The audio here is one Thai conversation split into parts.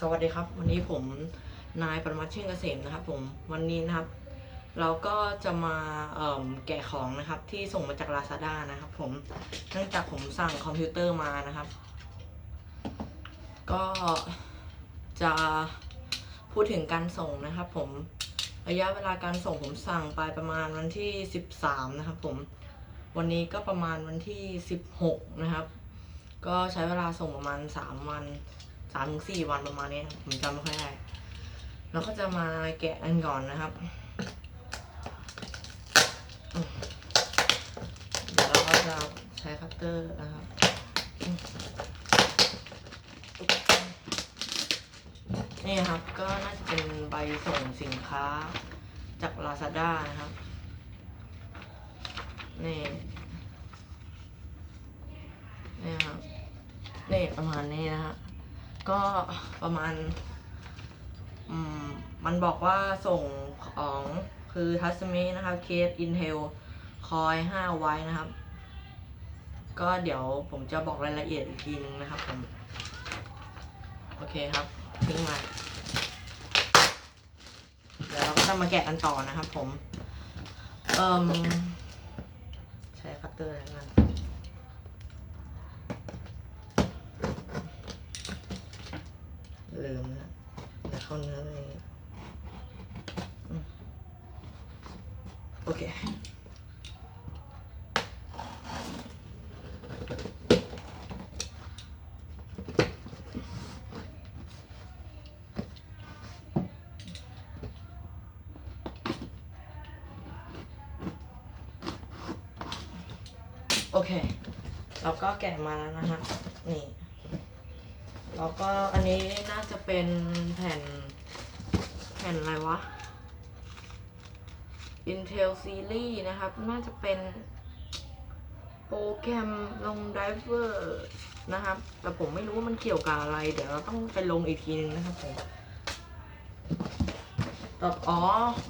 สวัสดีครับ วันนี้ผมนายปรมัตถ์เชื่อเกษมนะครับ ผมวันนี้นะครับ เราก็จะมาแกะของนะครับ ที่ส่งมาจาก Lazada นะครับ ผมเนื่องจากผมสั่งคอมพิวเตอร์มานะครับ ก็จะพูดถึงการส่งนะครับ ผมระยะเวลาการส่งผมสั่งไปประมาณวันที่ 13 นะครับ ผมวันนี้ก็ประมาณวันที่ 16 นะครับ ก็ใช้เวลาส่งประมาณ 3 วันามถึงสี่วันประมาณนี้ผมจำไม่ค่อยได้เราก็จะมาแกะกันก่อนนะครับเดี๋ยวเราก็จะใช้คัตเตอร์นะครับนี่ครับก็น่าจะเป็นใบส่งสินค้าจาก Lazada นะครับ นี่นี่ครับนี่ประมาณนี้นะฮะ ก็ประมาณมมันบอกว่าส่งของคือทัสมินะครับเคส Intel คอย5ไว้นะครับ ก็เดี๋ยวผมจะบอกรายละเอียดอีกทีนึงนะครับผม โอเคครับทิ้งมาเดี๋ยวเราก็จะมาแกะกันต่อนะครับผม เอ่มใช้คัตเตอร์แล้วกัน ลืมนะแต่เข้าเนื้อเลยโอเคโอเค เราก็แกะมาแล้วนะฮะ นี่ แล้วก็อันนี้น่าจะเป็นแผ่น แผ่นอะไรวะ Intel Series นะครับ น่าจะเป็นโปรแกรมลงไดเวอร์นะครับ แต่ผมไม่รู้ว่ามันเกี่ยวกับอะไร เดี๋ยวเราต้องไปลงอีกทีนึงนะครับผมต่อ๋อ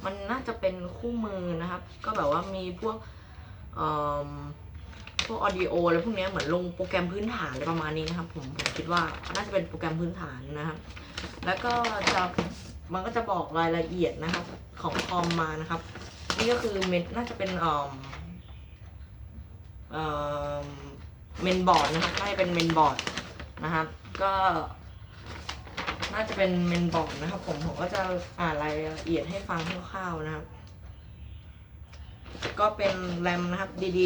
มันน่าจะเป็นคู่มือนะครับ ก็แบบว่ามีพวกเอ่อ พวกออดิโออะไรพวกนี้เหมือนลงโปรแกรมพื้นฐานอะไรประมาณนี้นะครับผมผมคิดว่าน่าจะเป็นโปรแกรมพื้นฐานนะครับแล้วก็จะมันก็จะบอกรายละเอียดนะครับของคอมมานะครับ นี่ก็คือเมนน่าจะเป็นอ่อเอ่อเมนบอร์ดนะครับน่าจะเป็นเมนบอร์ดนะครับก็น่าจะเป็นเมนบอร์ดนะครับ ผมผมก็จะอ่านรายละเอียดให้ฟังคร่าวๆนะครับ ก็เป็นแรมนะครับ DD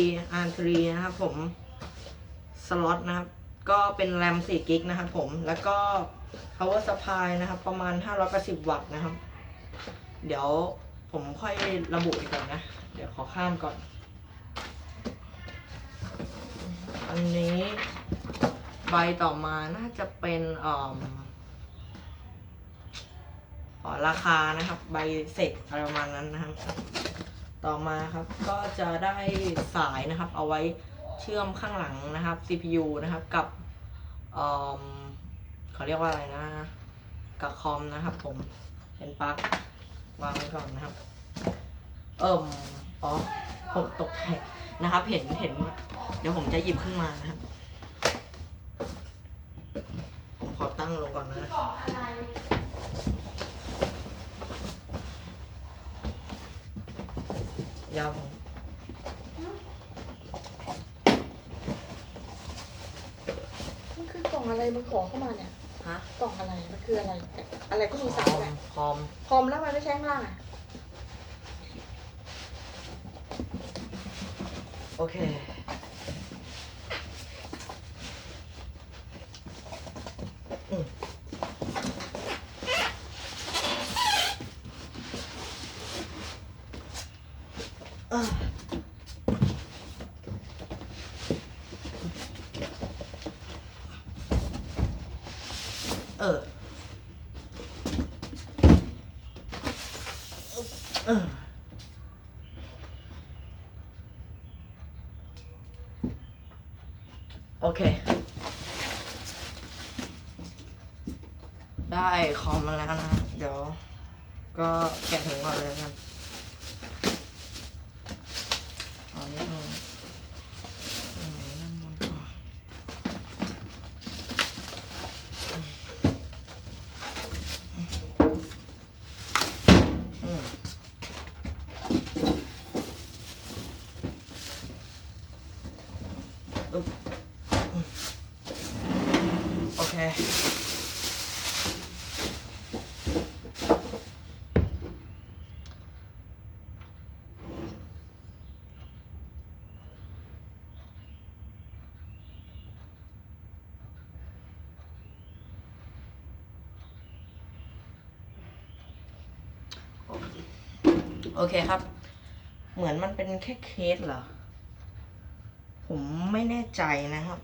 R3 นะครับผม สล็อตนะครับ ก็เป็นแรม4กิกนะครับผม แล้วก็ power supply นะครับ ประมาณ 580 วัตต์นะครับ เดี๋ยวผมค่อยระบุอีกก่อนนะ เดี๋ยวขอข้ามก่อน อันนี้ใบต่อมาน่าจะเป็นอ๋อราคานะครับ ใบเสร็จอะไรประมาณนั้นนะครับ ต่อมาครับก็จะได้สายนะครับ เอาไว้เชื่อมข้างหลังนะครับ CPU นะครับกับเออเขาเรียกว่าอะไรนะ กับคอมนะครับ ผมเป็นปลั๊กวางไว้ก่อนนะครับ เอิ่มอ๋อผมตกใจนะครับ เห็นเห็น เดี๋ยวผมจะหยิบขึ้นมานะครับ ผมขอตั้งลงก่อนนะ ยาวผมมันคือกล่องอะไรมันขอเข้ามาเนี่ยฮะกล่องอะไรมันคืออะไร อะไรก็มีคสาอยมแหละคอมคอมแล้วมันไม่ใช่ข้างล่างอะโอเค อืมอะ เออ เออโอเค ได้คอมมาแล้วนะ เดี๋ยว ก็แกะถุงก่อนเลยแล้วกัน โอเค โอเคครับ เหมือนมันเป็นแค่เคสเหรอ ผมไม่แน่ใจนะครับ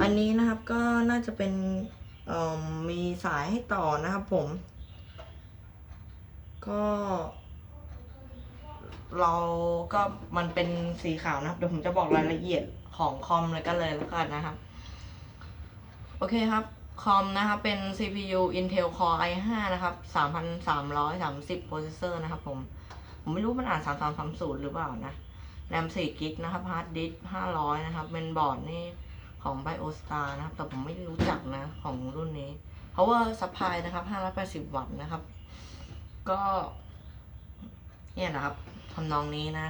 อันนี้นะครับก็น่าจะเป็นมีสายให้ต่อนะครับผม ก็ เราก็มันเป็นสีขาวนะครับ เดี๋ยวผมจะบอกรายละเอียดของคอมเลยกันเลยแล้วกันนะครับ โอเคครับคอมนะครับเป็น CPU Intel Core i5 นะครับ 3330 processor นะครับผม ผมไม่รู้มันอ่าน3330หรือเปล่านะ แรม4กิกนะครับฮาร์ดดิส500นะครับเป็นบอร์ดนี่ของ BioStar นะครับ แต่ผมไม่รู้จักนะของรุ่นนี้ power supply นะครับ580วัตต์นะครับ ก็ เนี่ยนะครับทำนองนี้นะ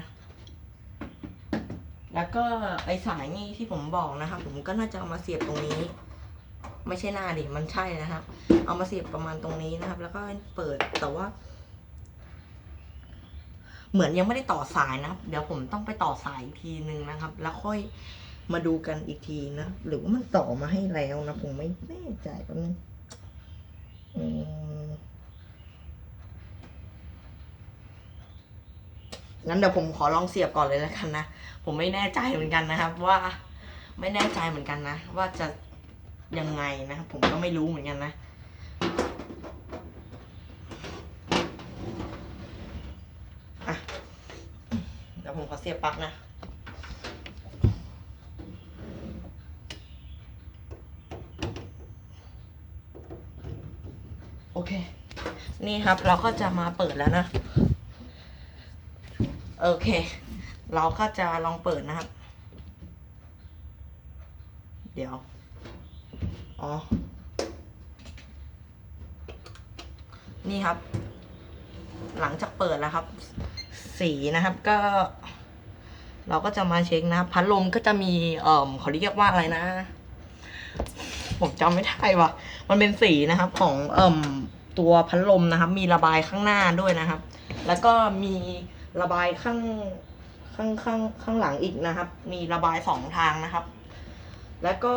แล้วก็ไอสายนี่ที่ผมบอกนะครับ ผมก็น่าจะเอามาเสียบตรงนี้ ไม่ใช่หน้าดิ มันใช่นะครับ เอามาเสียบประมาณตรงนี้นะครับ แล้วก็เปิดแต่ว่า เหมือนยังไม่ได้ต่อสายนะครับ เดี๋ยวผมต้องไปต่อสายอีกทีนึงนะครับ แล้วค่อยมาดูกันอีกทีนะ หรือว่ามันต่อมาให้แล้วนะ ผมไม่แน่ใจแป๊บนึงงั้นเดี๋ยวผมขอลองเสียบก่อนเลยแล้วกันนะ ผมไม่แน่ใจเหมือนกันนะครับ ว่าไม่แน่ใจเหมือนกันนะ ว่าจะยังไงนะครับผมก็ไม่รู้เหมือนกันนะ ยวผมขอเสียบปลั๊กนะโอเค นี่ครับเราก็จะมาเปิดแล้วนะ โอเค เราก็จะลองเปิดนะครับ เดี๋ยว อ๋อ นี่ครับ หลังจากเปิดแล้วครับ สีนะครับก็ เราก็จะมาเช็คนะพัดลมก็จะมีเอ่อเขาเรียกว่าอะไรนะ ผมจำไม่ได้ว่ะ มันเป็นสีนะครับ ของเอ่มตัวพัดลมนะครับ มีระบายข้างหน้าด้วยนะครับ แล้วก็มีระบายข้างข้างข้างข้างหลังอีกนะครับ มีระบายสองทางนะครับ แล้วก็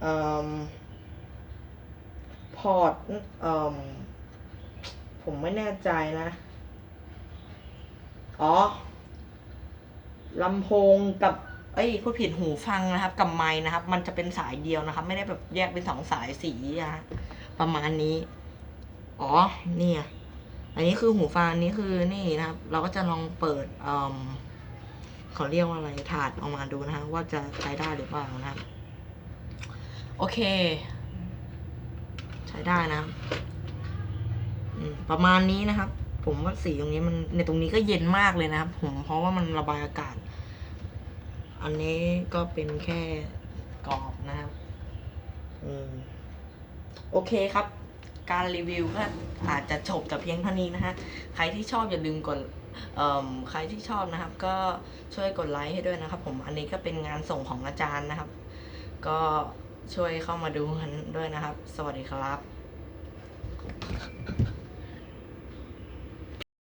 เอ่มพอร์ตเอ่ม ผมไม่แน่ใจนะ อ๋อลำโพงกับเอ้ยพูดผิดหูฟังนะครับ กับไม้นะครับ มันจะเป็นสายเดียวนะครับ ไม่ได้แบบแยกเป็นสองสายสีอะประมาณนี้ อ๋อ เนี่ย อันนี้คือหูฟังนี้คือนี่นะครับ เราก็จะลองเปิดเอ่มเขาเรียกว่าอะไรถาดออกมาดูนะฮะว่าจะใช้ได้หรือเปล่านะครับ โอเค ใช้ได้นะ ประมาณนี้นะครับ ผมว่าสีตรงนี้มันในตรงนี้ก็เย็นมากเลยนะครับ ผมเพราะว่ามันระบายอากาศ อันนี้ก็เป็นแค่กรอบนะครับอืมโอเคครับ การรีวิวก็อาจจะจบแต่เพียงเท่านี้นะฮะใครที่ชอบอย่าลืมกดใครที่ชอบนะครับ ก็ช่วยกดไลค์ให้ด้วยนะครับ ผมอันนี้ก็เป็นงานส่งของอาจารย์นะครับ ก็ช่วยเข้ามาดูกันด้วยนะครับ สวัสดีครับ